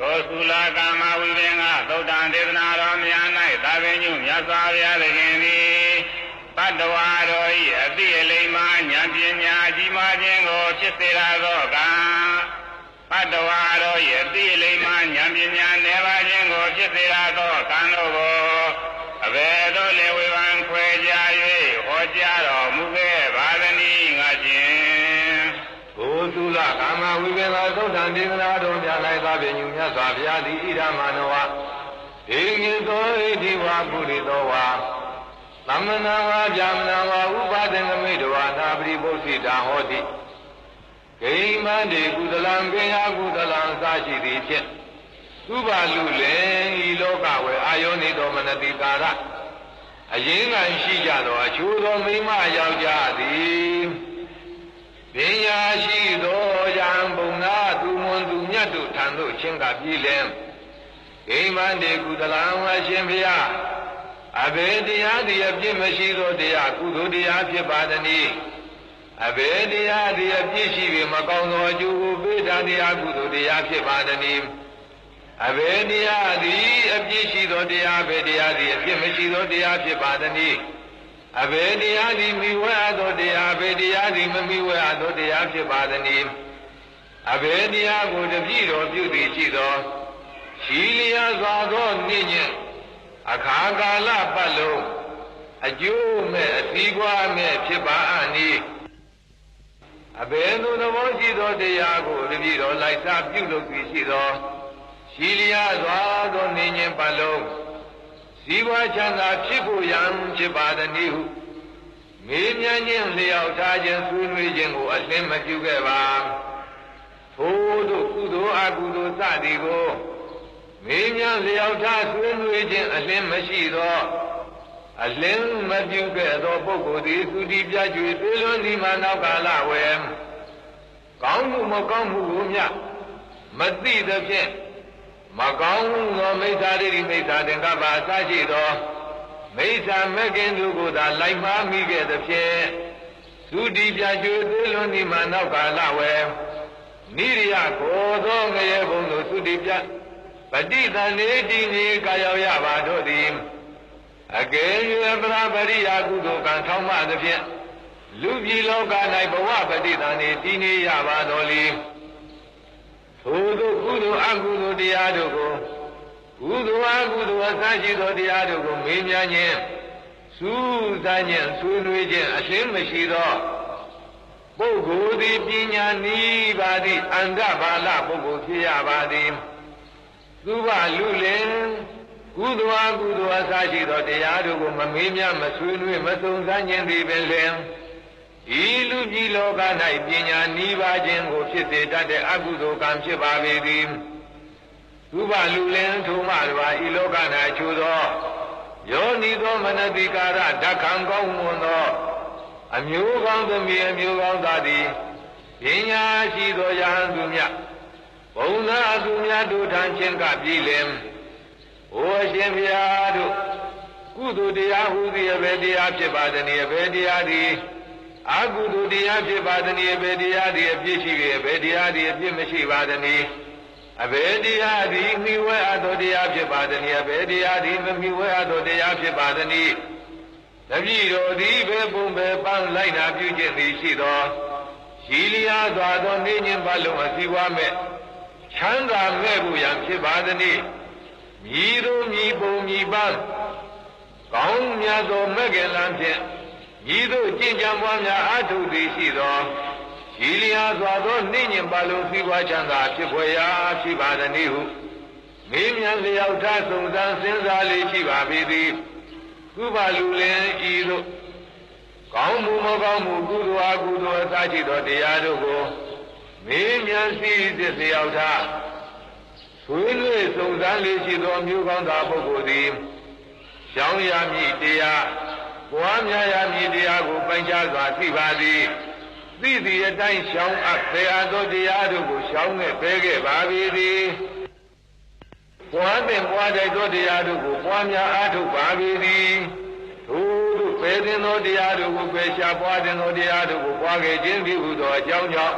သောသုလာကာမဝိပင်္ဂသုတ်တံဒေသနာတော်များ၌သာဝိညုမြတ်စွာဘုရားသခင်သည်တတ္တဝါတို့၏အသိအလိမ္မာဉာဏ်ပညာကြီးမားခြင်းကိုဖြစ်စေရသောကံတတ္တဝါတို့၏အသိအလိမ္မာဉာဏ်ပညာနေပါခြင်းကိုဖြစ်စေရသောကံတို့ကိုအဘယ်သို့လေဝေဖန်ခွဲကြ၍ဟောကြားတော်မူခဲ့ပါသနည်းငါခြင်း ကိုသုလကာမဝိပင်္ဂသုတ်တံဒေသနာတော်များ၌သာပင်ညုမြတ်စွာဘုရားသည်ဣဒမနောဝဧကိသောဣတိဝပုရိသောဝါသမဏဝါဗျာမဏဝါဥပါဒင်္ဂမိတဝါနာပရိပု္ပ္ပိတာဟောတိဂိမန္တိကုသလံပင်ယကုသလံစရှိသည်ဖြင့်သုဘလူလေဤလောကဝေအာယောနိတော်မနတိကာရအရင်ကရှိကြသောအချိုးသောမိမယောက်ျားသည်ပညာရှိသောယံဘုံနာသူ မွန်သူမြတ်တို့ထံသို့ချင်းကပြည်လင်ဂိမန္တိကုသလံဝရှင်ဖျားအဘေတရားသည်အပြစ်မရှိသောတရားကုသိုလ်တရားဖြစ်ပါသည်။အဘေတရားသည်အပြစ်ရှိပြီမကောင်းသောအကျိုးကိုပေးတာတရားကုသိုလ်တရားဖြစ်ပါသည်။အဘေတရားသည်အပြစ်ရှိသောတရားဘေတရားသည်အပြစ်မရှိသောတရားဖြစ်ပါသည်။အဘေတရားသည်မိဝဲအပ်သောတရားဘေတရားသည်မမိဝဲအပ်သောတရားဖြစ်ပါသည်။ အဘေတရားကိုတပြည့်တော်ပြုသည်ရှိသောရှိလျာစွာသောနိညင်အခါကာလပတ်လုံးအကျိုးမဲ့အသီးကွာမဲ့ဖြစ်ပါအနိအဘယ်သို့သဘောရှိသောတရားကိုတတိတော်လိုက်စားပြုလုပ်ပြီးရှိသောရှိလျာစွာသောနေញင်ပတ်လုံးဇီဝချမ်းသာဖြစ်ဖို့ရန်ဖြစ်ပါသည်နည်းဟုမေးမြန်းခြင်းလျောက်ထားခြင်းဆွေးနွေးခြင်းကိုအလင်းမပြုခဲ့ပါ ထို့သို့ကုသိုလ်အကုသိုလ်စသည်ကိုမေးမြန်းလျောက်ထားဆွေးနွေးခြင်းအလင်းမရှိသောအလင်းမပြုခဲ့သောပုဂ္ဂိုလ်သည်သုတိပြကျွေပြေလွန်ဒီမှာနောက်ကာလဝယ်ကောင်းမှုမကောင်းမှုကိုမြမသိသဖြင့်မကောင်းသောမိစ္ဆာဒိဋ္ဌိမိစ္ဆာသင်္ကပ္ပအစရှိသောမိစ္ဆာမဂ္ဂင်တို့ကိုသာလိုက်မှားမိခဲ့သဖြင့်သုတိပြကျွေပြေလွန်ဒီမှာနောက်ကာလဝယ် နိရိယကိုသောငရေဘုံတို့သုတိပြပฏิသန္နေတိနေကာရောက်ရပါတို့သည်အကယ်၍ပရပရိယာကုသိုလ်ကံထောင်းမှသဖြင့်လူပြည်လောက၌ဘဝပฏิသန္နေတည်နေရပါတော်လေထိုသို့ကုသိုလ်အကုသိုလ်တရားတို့ကိုကုသိုလ်အကုသိုလ်အစရှိသောတရားတို့ကိုမေးမြန်းခြင်းစူးစမ်းခြင်းဆွေးနွေးခြင်းအရှင်းမရှိသော ပုဂ္ဂိုလ်သည်ပညာနီးပါသည်အန္တဘာလပုဂ္ဂိုလ်ဖြစ်ရပါသည်သူဘလူလင်ကုသိုလ်အကုသိုလ်အစရှိသောတရားတို့ကိုမမေးမြမဆွေးနွေးမစုံစမ်းခြင်းသည်ပင်လင်ဤလူကြီးလောက၌ပညာနီးပါးခြင်းကိုဖြစ်စေတတ်တဲ့အကုသိုလ်ကံဖြစ်ပါပေသည်သူဘလူလင်ထိုမှတပါဤလောက၌ချိုးသောယောနီသောမနတိကာရဓက္ခံကောင်းမွန်သော အမျိုးကောင်းသမီးအမျိုးကောင်းသားသည်ပညာရှိသောယဟန်သူမြတ်ဘုံသာသူများတို့ထံချင်းကပြည်လင်ဟိုအရှင်ဘုရားတို့ကုသိုလ်တရားဟူသည်အဘယ်တရားဖြစ်ပါသနည်းအဘယ်တရားသည်အကုသိုလ်တရားဖြစ်ပါသနည်းအဘယ်တရားသည်အပြစ်ရှိ၏အဘယ်တရားသည်အပြစ်မရှိပါသနည်းအဘယ်တရားသည်မိဝဲအပ်သောတရားဖြစ်ပါသနည်းအဘယ်တရားသည်မမိဝဲအပ်သောတရားဖြစ်ပါသနည်း တပည့်တော်သည်ဘယ်ပုံပဲပန်းလိုက်နာပြုခြင်းသည်ရှိသောရှိလျာစွာသောနေခြင်းဘလုံးအစည်းဝါမဲ့ချမ်းသာမဲ့ဖို့ရန်ဖြစ်ပါသည်။မြည်တို့မြည်ပုံမြည်ပန်းကောင်းမြတ်သောမဲ့ကလံဖြင့်မြည်တို့ကျင့်ကြံပွားများအားထုတ်သည်ရှိသောရှိလျာစွာသောနေညင်ပါလုံးစည်းဝါးချမ်းသာဖြစ်ဖွယ်ရာဖြစ်ပါသည်ဟုမေးမြန်းလျောက်ထားစုံစမ်းစဉ်းစားလေးရှိပါပေသည်။ ကုဘလူလင်ဤသို့ကောင်းမှုမကောင်းမှုကုသိုလ်အကုသိုလ်အစရှိသောတရားတို့ကိုမေးမြန်းစီစစ်လျောက်ထားဆွေးနွေးစုံစမ်းလေးရှိသောမျိုးကောင်းသာပုဂ္ဂိုလ်သည်ရှောင်းရမည်တရားပွားများရမည်တရားကိုပိုင်ခြားစွာသိပါသည်သိသည့်အတိုင်းရှောင်းအပ်ပေအပ်သောတရားတို့ကိုရှောင်းနဲ့ပဲခဲ့ပါပြီသည် ပွားတဲ့ပွားတဲ့သောတရားတို့ကိုပွားများအားထုတ်ပါပြီသည်ထို့သို့ပဲတဲ့သောတရားတို့ကိုပဲရှားပွားတဲ့သောတရားတို့ကိုပွားခဲ့ခြင်းသည်ဟုသောအကြောင်းကြောင့်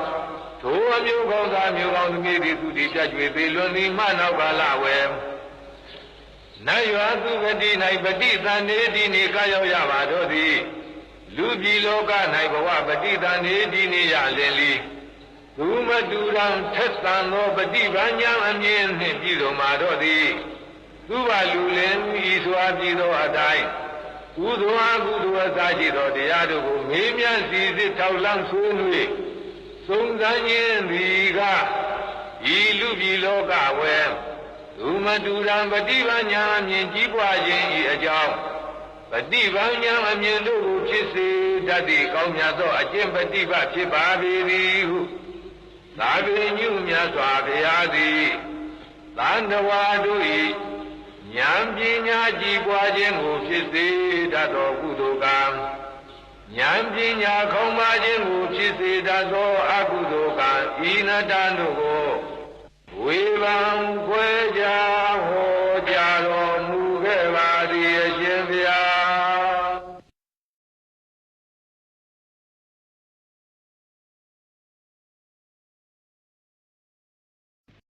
ထိုအမျိုးကောင်းသားမျိုးကောင်းသမီးသည်သူတည်ပြကျွေသေးလွန်သည်မနောက်ကလဝဲနတ်ရွာသူဂတိ၌ပฏิသန္နေတိနေကရောက်ရပါတော့သည်လူပြည်လောက၌ဘဝပฏิသန္နေတိနေရလင်လီ သူမတူရန်ထက်သန်သောပฏิပန်ညာအမြင်နှင့်ပြည်တော်မှာတော့သည်သူဘလူလင်ဤစွာပြည်သောအတိုင်းကုသိုလ်အကုသိုလ်အစားရှိသောတရားတို့ကိုမေးမြန်းစီစစ်ထောက်လန့်ဆွေးနွေးစုံစမ်းခြင်းသည်ကဤလူပြည်လောကဝဲသူမတူရန်ပฏิပန်ညာအမြင်ကြီးပွားခြင်းဤအကြောင်းပฏิပန်ညာအမြင်တို့ကိုဖြစ်စေတတ်သည့်ကောင်းမြတ်သောအကျင့်ပฏิပတ်ဖြစ်ပါပေသည်ဟု သာဝေညုမြတ်စွာဘုရားသည်သန္တဝါတို့၏ဉာဏ်ပညာကြည်ပွားခြင်းကိုဖြစ်စေတတ်သောကုသိုလ်ကံဉာဏ်ပညာခေါင်းပါခြင်းကိုဖြစ်စေတတ်သောအကုသိုလ်ကံဤနတ္တတို့ကိုဝေဘံ